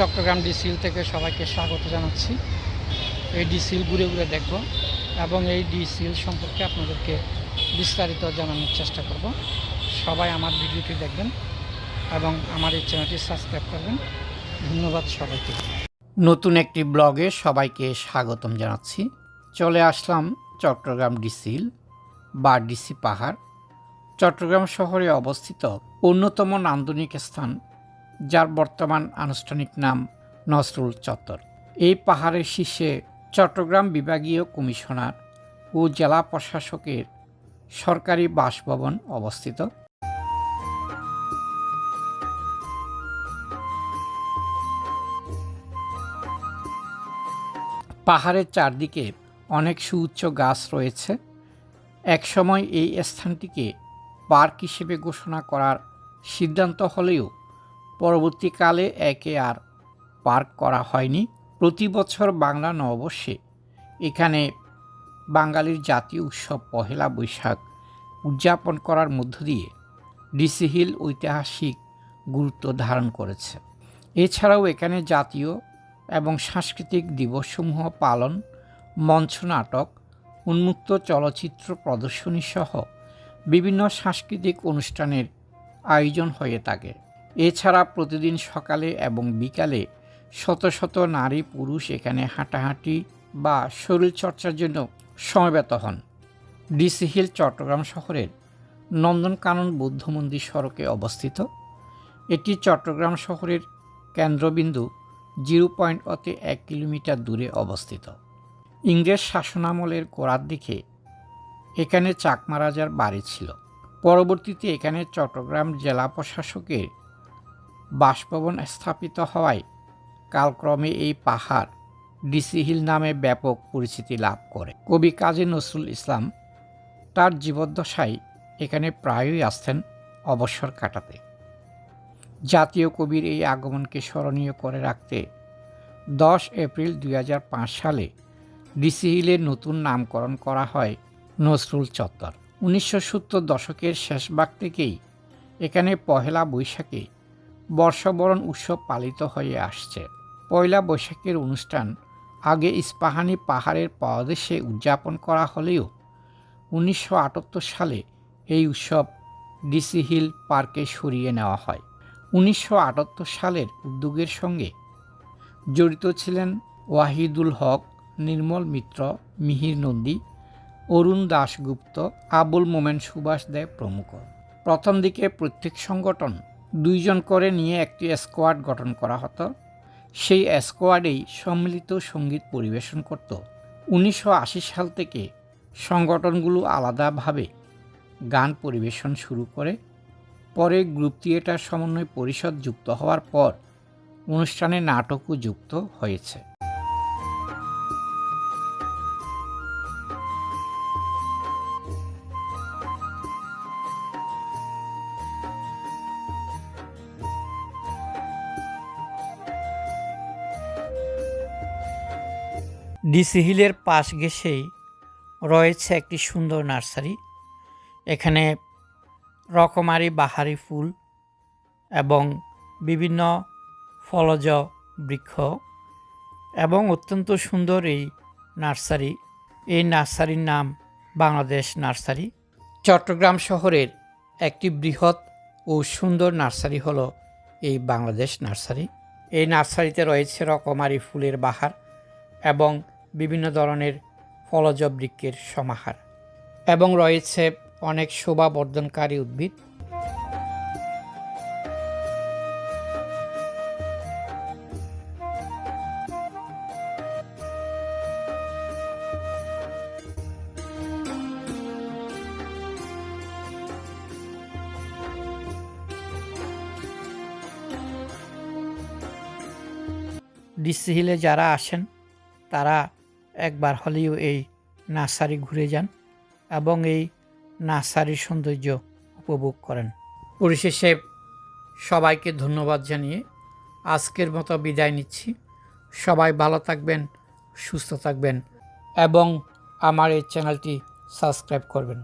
চট্টগ্রাম ডিসিল থেকে সবাইকে স্বাগত জানাচ্ছি। এই ডিসিল ঘুরে ঘুরে দেখব এবং এই ডিসিল সম্পর্কে আপনাদেরকে বিস্তারিত জানানোর চেষ্টা করব। সবাই আমার ভিডিওটি দেখবেন এবং আমার এই চ্যানেলটি সাবস্ক্রাইব করবেন। ধন্যবাদ সবাইকে। নতুন একটি ব্লগে সবাইকে স্বাগতম জানাচ্ছি। চলে আসলাম চট্টগ্রাম ডিসিল বা ডিসি পাহাড়। চট্টগ্রাম শহরে অবস্থিত অন্যতম নান্দনিক স্থান যার বর্তমান আনুষ্ঠানিক নাম নসরুল চত্বর। এই পাহাড়ের শীর্ষে চট্টগ্রাম বিভাগীয় কমিশনার ও জেলা প্রশাসকের সরকারি বাসভবন অবস্থিত। পাহাড়ের চারদিকে অনেক সুউচ্চ গাছ রয়েছে। একসময় এই স্থানটিকে পার্ক হিসেবে ঘোষণা করার সিদ্ধান্ত হলেও পরবর্তীকালে একে আর পার্ক করা হয়নি। প্রতি বছর বাংলা নববর্ষে এখানে বাঙালির জাতীয় উৎসব পহেলা বৈশাখ উদযাপন করার মধ্য দিয়ে ডিসি হিল ঐতিহাসিক গুরুত্ব ধারণ করেছে। এছাড়াও এখানে জাতীয় এবং সাংস্কৃতিক দিবসসমূহ পালন, মঞ্চ নাটক, উন্মুক্ত চলচ্চিত্র প্রদর্শনী সহ বিভিন্ন সাংস্কৃতিক অনুষ্ঠানের আয়োজন হয়ে থাকে। এছাড়া প্রতিদিন সকালে এবং বিকালে শত শত নারী পুরুষ এখানে হাঁটাহাঁটি বা শরীরচর্চার জন্য সমবেত হন। ডিসি হিল চট্টগ্রাম শহরের নন্দনকানন বৌদ্ধ মন্দির সড়কে অবস্থিত। এটি চট্টগ্রাম শহরের কেন্দ্রবিন্দু জিরো পয়েন্ট অতে এক কিলোমিটার দূরে অবস্থিত। ইংরেজ শাসনামলের গোড়ার দিকে এখানে চাকমা রাজার বাড়ি ছিল। পরবর্তীতে এখানে চট্টগ্রাম জেলা প্রশাসকের বাসভবন স্থাপিত হওয়ায় কালক্রমে এই পাহাড় ডিসি হিল নামে ব্যাপক পরিচিতি লাভ করে। কবি কাজী নজরুল ইসলাম তার জীবদ্দশায় এখানে প্রায়ই আসতেন অবসর কাটাতে। জাতীয় কবির এই আগমনকে স্মরণীয় করে রাখতে দশ এপ্রিল দুই হাজার পাঁচ সালে ডিসি হিলের নতুন নামকরণ করা হয় নজরুল চত্বর। উনিশশো সত্তর দশকের শেষ ভাগ থেকেই এখানে পহেলা বৈশাখে বর্ষবরণ উৎসব পালিত হয়ে আসছে। পয়লা বৈশাখের অনুষ্ঠান আগে ইস্পাহানি পাহাড়ের পাদদেশে উদযাপন করা হলেও উনিশশো আটাত্তর সালে এই উৎসব ডিসি হিল পার্কে সরিয়ে নেওয়া হয়। উনিশশো আটাত্তর সালের উদ্যোগের সঙ্গে জড়িত ছিলেন ওয়াহিদুল হক, নির্মল মিত্র, মিহির নন্দী, অরুণ দাশগুপ্ত, আবুল মোমেন সুভাষ দেব প্রমুখ। প্রথম দিকে প্রত্যেক সংগঠন দুইজন করে নিয়ে একটি স্কোয়াড গঠন করা হতো। সেই স্কোয়াডেই সম্মিলিত সংগীত পরিবেশন করত। উনিশশো আশি সাল থেকে সংগঠনগুলো আলাদাভাবে গান পরিবেশন শুরু করে। পরে গ্রুপ থিয়েটার সমন্বয় পরিষদ যুক্ত হওয়ার পর অনুষ্ঠানে নাটকও যুক্ত হয়েছে। ডিসি হিলের পাশ ঘেসেই রয়েছে একটি সুন্দর নার্সারি। এখানে রকমারি, বাহারি ফুল এবং বিভিন্ন ফলজ বৃক্ষ এবং অত্যন্ত সুন্দর এই নার্সারি। এই নার্সারির নাম বাংলাদেশ নার্সারি। চট্টগ্রাম শহরের একটি বৃহৎ ও সুন্দর নার্সারি হলো এই বাংলাদেশ নার্সারি। এই নার্সারিতে রয়েছে রকমারি ফুলের বাহার এবং বিভিন্ন ধরনের ফলজ বৃক্ষের সমাহার। এবং রয়েছে অনেক শোভা বর্ধনকারী উদ্ভিদ। ডিসি হিলে যারা আসেন তারা একবার হলেও এই নার্সারি ঘুরে যান এবং এই নার্সারির সৌন্দর্য উপভোগ করেন। পরিশেষে সবাইকে ধন্যবাদ জানিয়ে আজকের মতো বিদায় নিচ্ছি। সবাই ভালো থাকবেন, সুস্থ থাকবেন এবং আমার এই চ্যানেলটি সাবস্ক্রাইব করবেন।